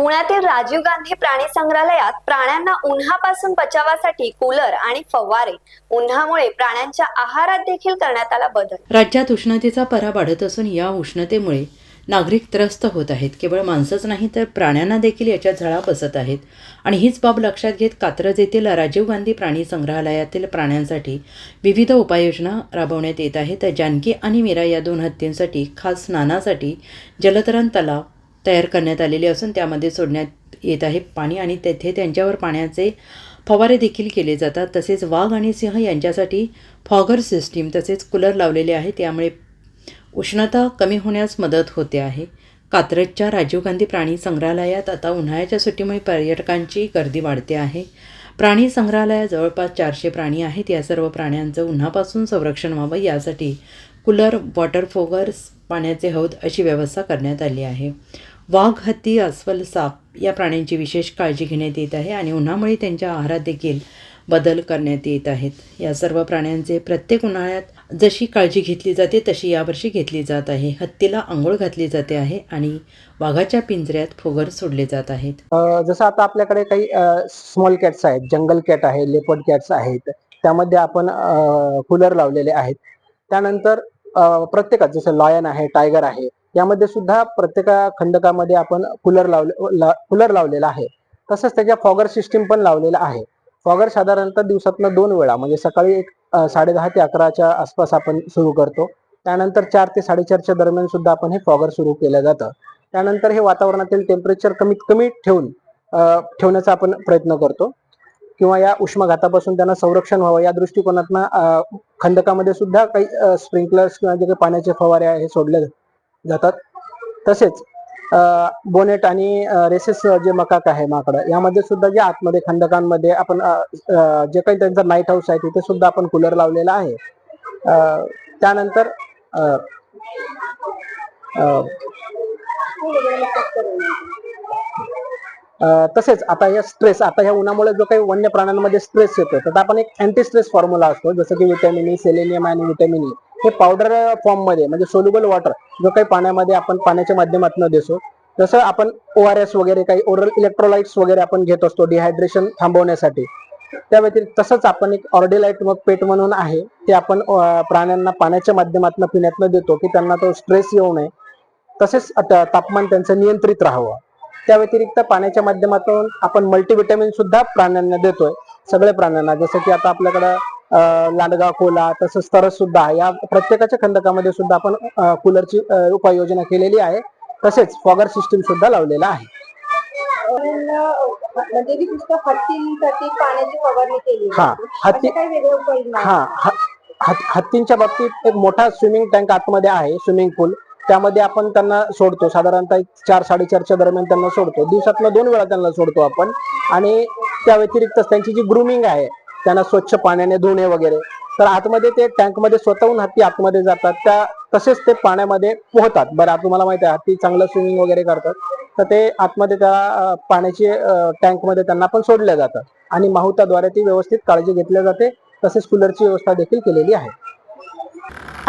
पुण्यातील राजीव गांधी प्राणी संग्रहालयात प्राण्यांना उन्हापासून बचावासाठी कूलर आणि फवारे. उन्हामुळे प्राण्यांच्या आहारात देखील करण्यात आला बदल. राज्यात उष्णतेचा परा वाढत असून या उष्णतेमुळे नागरिक त्रस्त होत आहेत. केवळ माणसंच नाही तर प्राण्यांना देखील याच्या झळा बसत आहेत. आणि हीच बाब लक्षात घेत कात्रज येथील राजीव गांधी प्राणी संग्रहालयातील प्राण्यांसाठी विविध उपाययोजना राबवण्यात येत आहेत. जानकी आणि मीरा या दोन हत्तींसाठी खास स्नानासाठी जलतरण तलाव तयार करण्यात आलेले असून त्यामध्ये सोडण्यात येत आहे पाणी आणि तेथे त्यांच्यावर पाण्याचे फवारे देखील केले जातात. तसेच वाघ आणि सिंह यांच्यासाठी फॉगर सिस्टीम तसेच कूलर लावलेले आहे. त्यामुळे उष्णता कमी होण्यास मदत होते आहे. कात्रजच्या राजीव गांधी प्राणी संग्रहालयात आता उन्हाळ्याच्या सुट्टीमुळे पर्यटकांची गर्दी वाढते आहे. प्राणी संग्रहालयात जवळपास चारशे प्राणी आहेत. या सर्व प्राण्यांचं उन्हापासून संरक्षण व्हावं यासाठी कूलर वॉटर फोगर्स पाण्याचे हौद अशी व्यवस्था करण्यात आली आहे. वाघ हत्ती अस्वल साप या प्राण्यांची विशेष काळजी घेण्यात येत आहे आणि उन्हामुळे त्यांच्या आहारात देखील बदल करण्यात येत आहेत. या सर्व प्राण्यांचे प्रत्येक उन्हाळ्यात जशी काळजी घेतली जाते तशी यावर्षी घेतली जात आहे. हत्तीला आंघोळ घातली जाते आहे आणि वाघाच्या पिंजऱ्यात फोगर सोडले जात आहेत. जसं आता आपल्याकडे काही स्मॉल कॅट्स आहेत जंगल कॅट आहे लेपर्ड कॅट्स आहेत त्यामध्ये आपण कूलर लावलेले आहेत. त्यानंतर प्रत्येकात जसं लॉयन आहे टायगर आहे यामध्ये सुद्धा प्रत्येका खंडकामध्ये आपण कूलर लावले ला कूलर लावलेला आहे. तसंच त्याच्या फॉगर सिस्टीम पण लावलेला आहे. फॉगर साधारणतः दिवसातनं दोन वेळा म्हणजे सकाळी एक साडेदहा ते अकराच्या आसपास आपण सुरू करतो. त्यानंतर चार ते साडेचारच्या दरम्यान सुद्धा आपण हे फॉगर सुरू केलं जातं. त्यानंतर हे वातावरणातील टेम्परेचर कमीत कमी ठेवून ठेवण्याचा आपण प्रयत्न करतो. किंवा या उष्माघातापासून त्यांना संरक्षण व्हावं या दृष्टिकोनातनं खंदकामध्ये खंडकामध्ये सुद्धा काही स्प्रिंकलर्स किंवा जे काही पाण्याचे फवारे आहे हे सोडले जातात. तसेच बोनेट आणि रेसेस जे मकाक आहे माकडं यामध्ये सुद्धा जे आतमध्ये खंडकांमध्ये आपण जे काही त्यांचा नाईट हाऊस आहे तिथे सुद्धा आपण कूलर लावलेला आहे. त्यानंतर अ, तसेच आता या स्ट्रेस आता ह्या उन्हामुळे जो काही वन्य प्राण्यांमध्ये स्ट्रेस येतो तर आपण एक अँटी स्ट्रेस फॉर्म्युला असतो जसं की विटॅमिन ई सेलेनियम आणि विटॅमिन ई e. हे पावडर फॉर्ममध्ये म्हणजे सोल्युबल वॉटर जो काही पाण्यामध्ये आपण पाण्याच्या माध्यमातून देतो. जसं आपण ओ आर एस वगैरे काही ओरल इलेक्ट्रोलाइट्स वगैरे आपण घेत असतो डिहायड्रेशन थांबवण्यासाठी. त्या व्यतिरिक्त तसंच आपण एक ऑर्डिलाइट मग पेट म्हणून आहे ते आपण प्राण्यांना पाण्याच्या माध्यमातून पिण्यातनं देतो की त्यांना तो स्ट्रेस येऊ नये. तसेच तापमान त्यांचं नियंत्रित राहावं. त्या व्यतिरिक्त पाण्याच्या माध्यमातून आपण मल्टीव्हिटॅमिन सुद्धा प्राण्यांना देतोय. सगळ्या प्राण्यांना. जसं की आता आपल्याकडं लांडगा कोला तसंच तरस सुद्धा. या प्रत्येकाच्या खंडकामध्ये सुद्धा आपण कूलरची उपाययोजना केलेली आहे. तसेच फॉगर सिस्टीम सुद्धा लावलेला आहे. म्हणजे की नुसतं हत्तींसाठी पाण्याची फवारणी केली. हा. हत्ती हत- हत्तींच्या बाबतीत एक मोठा स्विमिंग टँक आतमध्ये आहे स्विमिंग पूल त्यामध्ये आपण त्यांना सोडतो. साधारणतः एक चार साडेचारच्या दरम्यान त्यांना सोडतो. दिवसातनं दोन वेळा त्यांना सोडतो आपण. आणि त्या व्यतिरिक्त त्यांची जी ग्रुमिंग आहे त्यांना स्वच्छ पाण्याने धुणे वगैरे. तर आतमध्ये ते टँकमध्ये स्वतःहून हत्ती आतमध्ये जातात. त्या तसेच ते पाण्यामध्ये पोहतात. बरं तुम्हाला माहिती आहे हत्ती चांगलं स्विमिंग वगैरे करतात. तर ते आतमध्ये त्या पाण्याचे टँकमध्ये त्यांना पण सोडल्या जातात. आणि माहुताद्वारे ती व्यवस्थित काळजी घेतल्या जाते. तसेच कूलरची व्यवस्था देखील केलेली आहे.